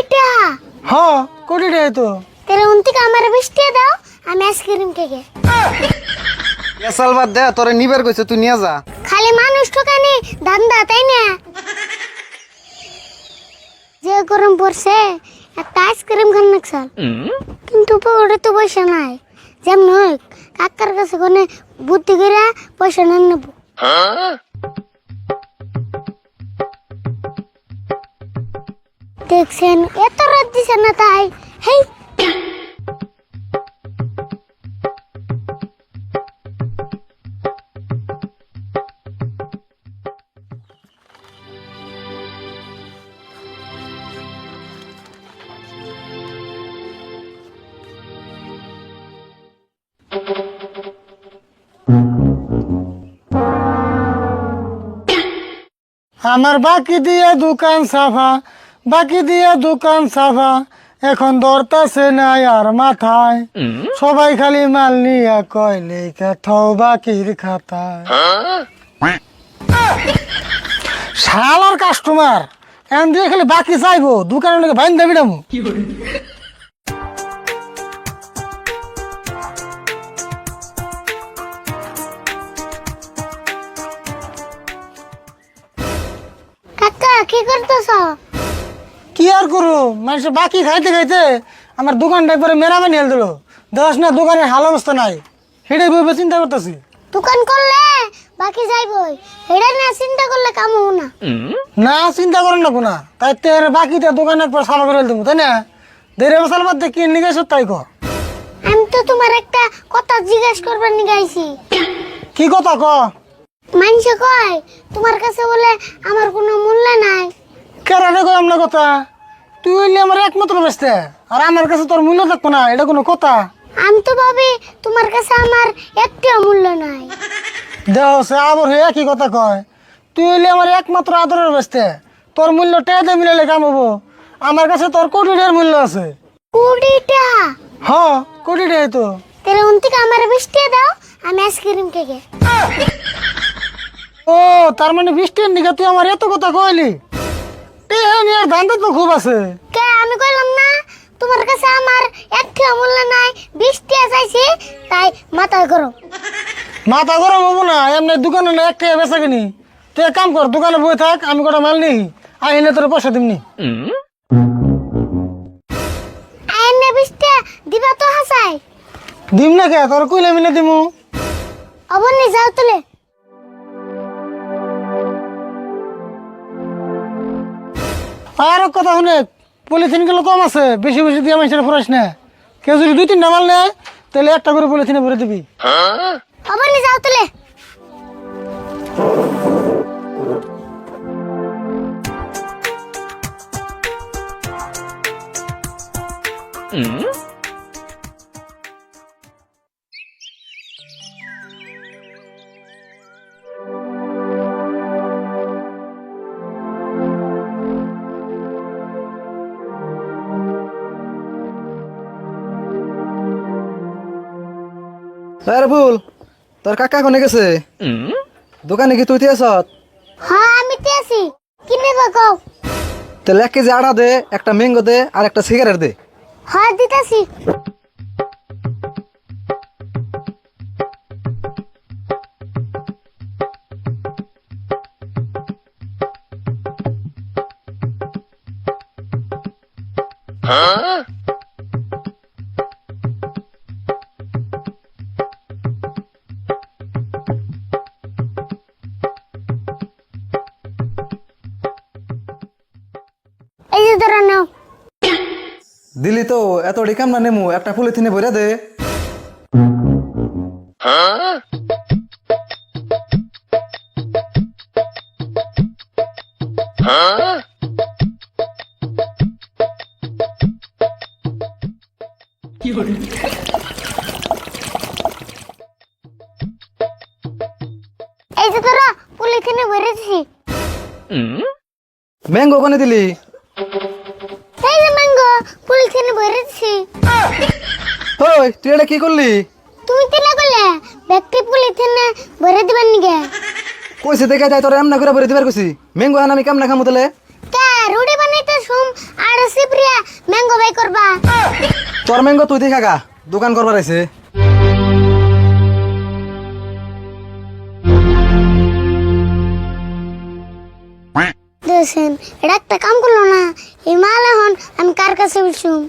কোটিটা হ কোটি টাকা তো। তাহলে উন আমার বৃষ্টি দাও আমি আইসক্রিম থেকে এসাল বাদ দে তোরে নিবার কইছে তুই নিয়ে যা। খালি মানুষ ঠকানি ধান্দা তাই না? যে গরম পড়ছে একটা আইসক্রিম খান নাকসাল কিন্তু ওটা তো পয়সা নাই। যেমন হোক কাকার কাছে কোনে বুদ্ধি করে পয়সা না নেব। দেখছেন এত রাত দিছে না তাই হেই আমার বাকি দিয়ে দোকান সাফা বাকি দিয়া দোকান সাফা এখন দরতাছে নাই আর মাথায়। সবাই খালি মাল নিয়ে কয় লেখা থও বাকির খাতায়। শালার কাস্টমার এন দিয়ে খালি বাকি চাইব দোকানের লোকে ভাইন দাবি দামু কাকা কি করতেছ? কি আর করু? মানুষ বাকি খাইতে খাইতে আমার দোকানটা পরে মেরামানি হেল দিল দেখ না দোকানের হাল অবস্থা নাই। সেটাই ভেবে চিন্তা করতেছি। দোকান করলে বাকি যাইবই। এটা না চিন্তা করলে কাম হব না। না চিন্তা করেন না কোনা তাই তের বাকিতে দোকানের একবার সাফা করে দেবো তাই না? দেড় বছর মধ্যে কি নিয়ে তাই কর আমি তো তোমার একটা কথা জিজ্ঞেস করবার নিয়ে গাইছি কি কথা ক মানুষে কয় তোমার কাছে বলে আমার কোনো মূল্য নাই। কেরানে কয় আমরা কথা? তুই হইলে আমার একমাত্র বেসতে আর আমার কাছে তোর মূল্য থাকব না এটা কোনো কথা। আমি তো ভাবি তোমার কাছে আমার একটিও মূল্য নাই। দেহ সে আবার হয়ে কি কথা কয়। তুই হইলে আমার একমাত্র আদরের বেসতে তোর মূল্য টেয়াতে মিলালে কাম হব। আমার কাছে তোর কোটি টাকার মূল্য আছে। কুড়িটা হ কোটি টাকাই তো। তাহলে উন থেকে আমার বৃষ্টি দাও আমি আইসক্রিম থেকে ও তার মানে বৃষ্টির নিকে তুই আমার এত কথা কইলি? টেহানিয়ার ধান্দা তো খুব আছে। কে আমি কইলাম না তোমার কাছে আমার একটিও মূল্য নাই বৃষ্টি চাইছি তাই মাথা করো মাথা গরম হব না এমনি দোকানে না একটা বেচা কিনি। তুই এক কাম কর দোকানে বই থাক আমি কটা মাল নিই আইনে তোর পয়সা দিমনি। আইনে বৃষ্টি দিবা তো হাসাই দিম না কে তোর কইলে মিলে দিমু। অবনি যাও তুলে আর কথা শুনে পলিথিনগুলো কম আছে বেশি বেশি দিয়ে মানুষের ফরাস না। কেউ যদি দুই তিনটা মাল নেয় তাহলে একটা করে পলিথিনে ভরে দিবি। অবনি যাও তুলে আরে ভুল তোর কাকা কোনে গেছে? দোকানে কি তুই আস হ্যাঁ আমি তে আছি। কিনে বাকাও তাহলে এক কেজি আড়া দে একটা ম্যাঙ্গো দে আর একটা সিগারেট দে। হ্যাঁ দিতাছি। এই দিলি তো এত ডিকাম না নেমু? একটা পলিথিনে ভরে দে। এই যে পলিথিনে ম্যাঙ্গো কোনে দিলি? এখানে বেরেছি ওই তুই এটা কি করলি? তুমি তো না করলে ব্যক্তি পলিথিনে বেরে দিবেন নি নিগে কইছে দেখা যায় তোর এমন করে বেরে দিবার কইছি। ম্যাঙ্গো আনা আমি কাম না খামু তলে কে রুডি বানাইতে সুম আর সিপ্রিয়া ম্যাঙ্গো বাই করবা। তোর ম্যাঙ্গো তুই দেখাগা দোকান করবার আছে দেখছেন এটা একটা কাম করল না। এই মাল এখন আমি কার কাছে বলছুম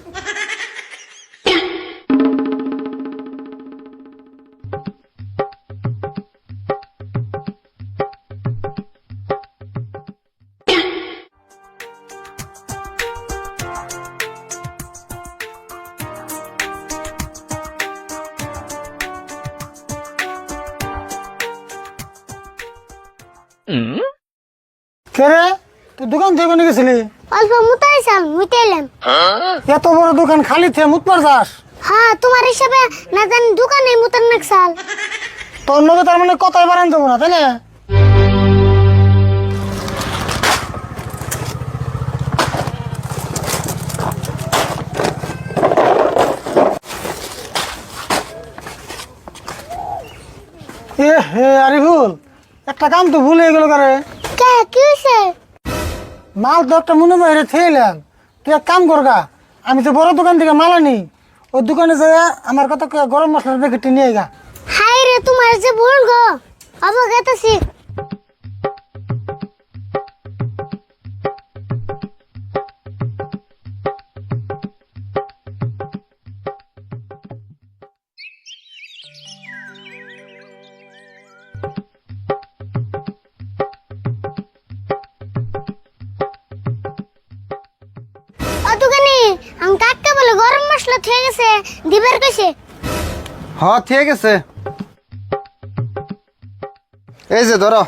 কে রে? দোকান থেকে কোনে গেছিলি? অল্প মুতাই চাল মুতাইলাম এত বড় দোকান খালি থেকে মুতপার যাস। হ্যাঁ তোমার হিসাবে না জানি দোকানে মুতার তোর লগে তার মানে কথাই বাড়ান যাব না তাই না এ হে আরিফুল একটা কাম তো ভুলে গেল কারে। কে কি হয়েছে মাল তো একটা মনে বাইরে থেয়েলাম তুই এক কাম করগা, আমি তো বড় দোকান থেকে মাল আনি। ওই দোকানে যাই আমার কত গরম মশলার প্যাকেটটি নিয়ে গা হাই রে, তোমার যে ভুল গো অবগেতাছি ও আমি কাকা বলে গরম মশলা থেকে গেছে দিবার কইছে। হ ঠিক আছে এই যে ধরো।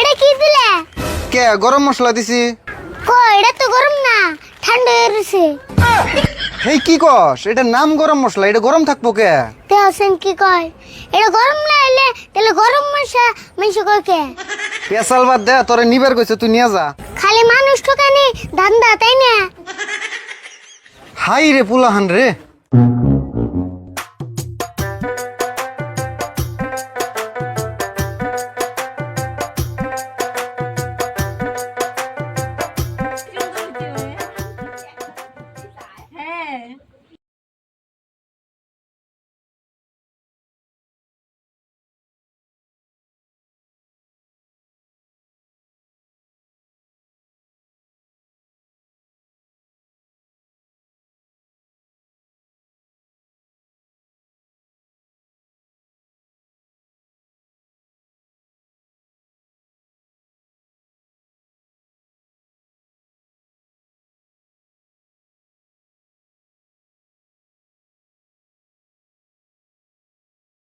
এটা কি দিলে? কে গরম মশলা দিছি? কো এটা তো গরম না ঠান্ডা হয়ে রয়েছে হেই কি কস? এটা নাম গরম মশলা এটা গরম থাকব কে? দেওসেন কি কয়? এটা গরম না হলে তাহলে গরম মশলা মিশে কয় কে? পেশাল বাদ দে তোরে নিবার কইছে তুই নিয়ে যা। খালি মানুষ ঠকানি ধান্দা তাই না? হাই রে পুলাহান রে।